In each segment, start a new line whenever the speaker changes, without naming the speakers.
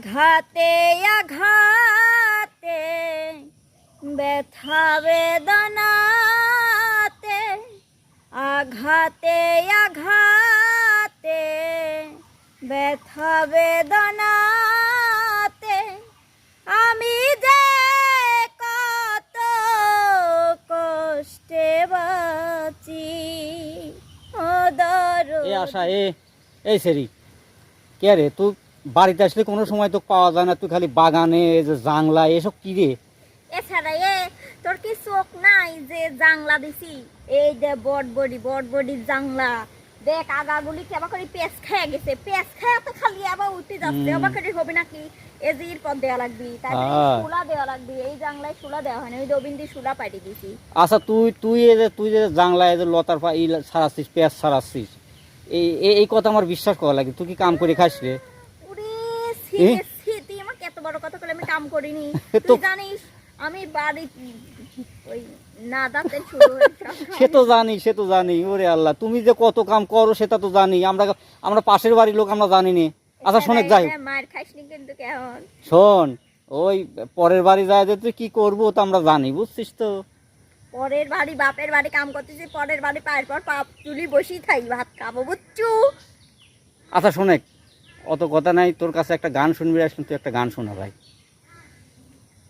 আঘাতে আঘাতে, ব্যথা বেদনাতে, আঘাতে আঘাতে, ব্যথা বেদনাতে, আমি যে কত কষ্টে বাঁচি, ও দরদ।
এ আশা, এ এই সেরি। কে রে, তুই বাড়িতে আসলে কোনো সময় তো পাওয়া যায় না তুই খালি বাগানে এই যে জাংলা এসব কি রে?
এছাড়া এ তোর কি চোখ নাই যে জাংলা দিছি? এই দে বট বডি বট বডি জাংলা। দেখ আগাগুলি কেবা করে পেঁচ খেয়ে গেছে? পেঁচ খেয়ে তো খালি আবার উঠে যাচ্ছে। আবার করে হবে নাকি? এজির পর দেওয়া লাগবি তারপরে
আহ।
শুলা দেওয়া লাগবি। এই জাংলায় শুলা দেওয়া হয় না ওই দবিন দিয়ে শুলা পাঠিয়ে দিছি।
আচ্ছা তুই তুই এই যে তুই যে জাংলা এই যে লতার পা ই সারাচ্ছিস পেঁয়াজ সারাচ্ছিস এই এই- কথা আমার বিশ্বাস করা লাগে তুই কি কাম করে খাস রে? এ?
তুই আমাকে এত বড় কথা করে আমি কাম করিনি। তুই জানিস আমি বাড়ি ওই না দাঁতে শুরু হয়েছে।
সে তো জানি সে তো জানি ওরে আল্লাহ তুমি যে কত কাম করো সেটা তো জানি। আমরা আমরা পাশের বাড়ির লোক আমরা জানি নি। আচ্ছা শোনে যাই। শোন ওই পরের বাড়ি যায় যে তুই কি করব তো আমরা জানি বুঝছিস তো?
পরের বাড়ি বাপের বাড়ি কাম করতেছি পরের বাড়ি পায়ের পর পাপ চুলি বসি থাই ভাত খাব বুঝছু?
আচ্ছা শোনে অত কথা নাই তোর কাছে একটা গান শুনবি আসলাম তুই একটা গান শোনা ভাই।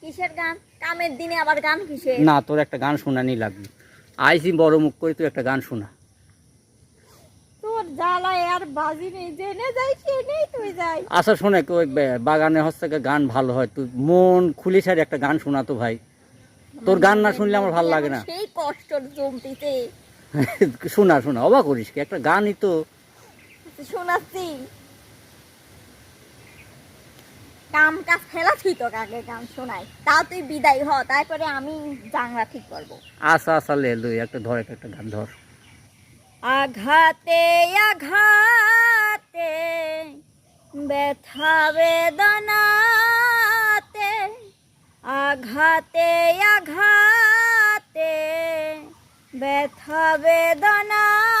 কিসের গান? কামের দিনে আবার গান কিসের?
না তোর একটা গান শোনানি লাগবে। আইসি বড় মুখ করে তুই একটা গান শোনা।
তোর জ্বালায় আর বাজি নেই জেনে যাই নেই তুই যাই।
আচ্ছা শোনে বে- বাগানে হচ্ছে গান ভালো হয়। তুই মন খুলি সারি একটা গান শোনা তো ভাই। তোর গান না শুনলে আমার ভালো লাগে না।
সেই কষ্টর জমতিতে
শোনা শোনা অবাক করিস কি? একটা গানই তো।
শোনাচ্ছি। কাম কাজ ফেলা তুই তো আগে গান শোনাই। তাও তুই বিদায় হ তারপরে আমি জাংলা ঠিক করব।
আচ্ছা আচ্ছা লে লই একটা ধর একটা একটা গান ধর।
আঘাতে আঘাতে ব্যথা বেদনাতে আঘাতে আঘাতে ব্যথা বেদনাতে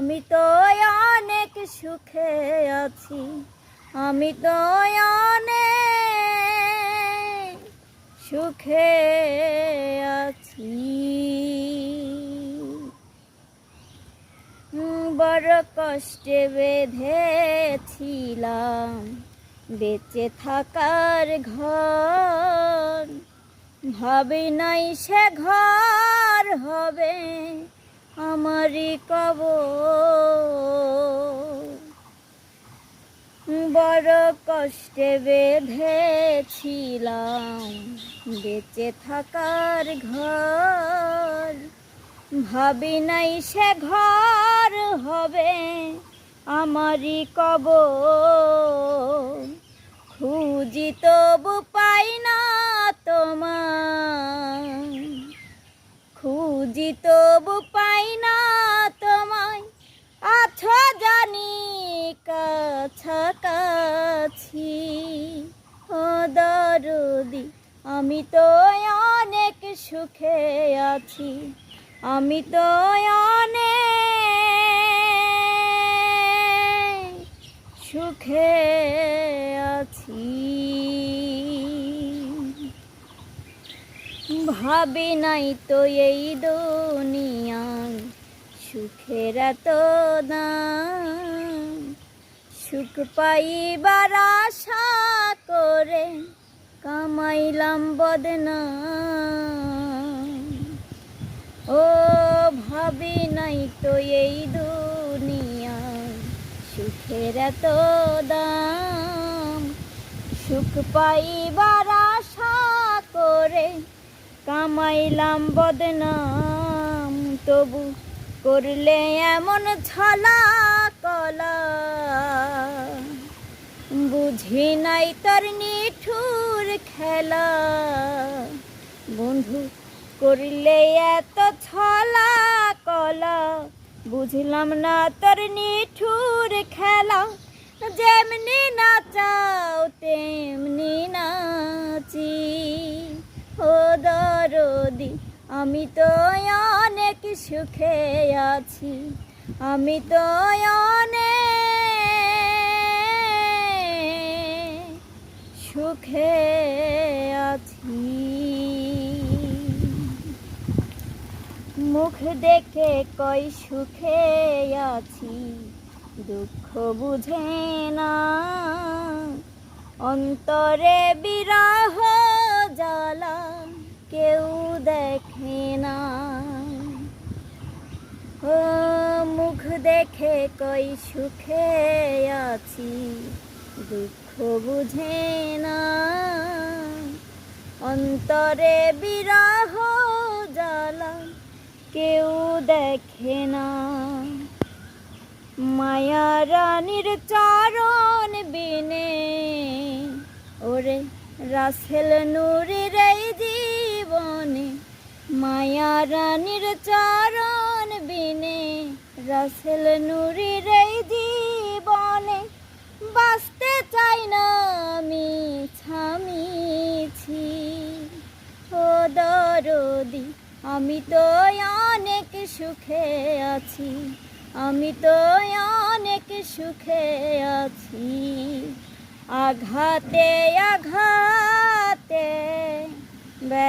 আমি তো অনেক সুখে আছি, আমি তো সুখে আছি। বড় কষ্টে বেঁধেছিলাম, বেঁচে থাকার ঘর। ভাবি নাই সে ঘর হবে আমারই কব বড় কষ্টে বেঁধেছিলাম, বেঁচে থাকার ঘর। ভাবি নাই সে ঘর হবে আমারই কব খুঁজি তবু পাই না তোমার খুঁজি তবু পাই না তোমায়। আছো জানি কাছাকাছি। দরদি, আমি তো অনেক সুখে আছি। আমি তো অনেক সুখে আছি। ভাবি নাই তো এই দুনিয়ায় সুখের তো দাম। সুখ পাইবার আশা করে কামাইলাম বদনাম। ও ভাবি নাই তো এই দুনিয়ায় সুখের তো দাম। সুখ পাইবার আশা করে কামাইলাম বদনাম, তবু করলে এমন ছলা কলা। বুঝি নাই তোর নিঠুর খেলা। বন্ধু করলে এত ছলা কলা। বুঝলাম না তোর নিঠুর খেলা। যেমনি নাচাও, তেমনি নাচি। দরদি আমি তো অনেক সুখে আছি, আমি তো অনেক সুখে আছি। মুখ দেখে কই সুখে আছি, দুঃখ বুঝে না, অন্তরে বিরহ জ্বালা কেউ দেখে না। ও, মুখ দেখে কই সুখে আছি, দুঃখ বুঝে না। অন্তরে বিরাহ জ্বালা কেউ দেখে না। মায়া রানীর চরণ বিনে, ওরে রাসেল নুরির এই জীবনে, মায়া রানীর চরণ বিনে, রাসেল নুরির এই জীবনে, বাঁচতে চাই না আমি ছামিছি ও দরদি, আমি তো অনেক সুখে আছি, আমি তো অনেক সুখে আছি। আঘাতে আঘাতে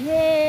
সুখে আছি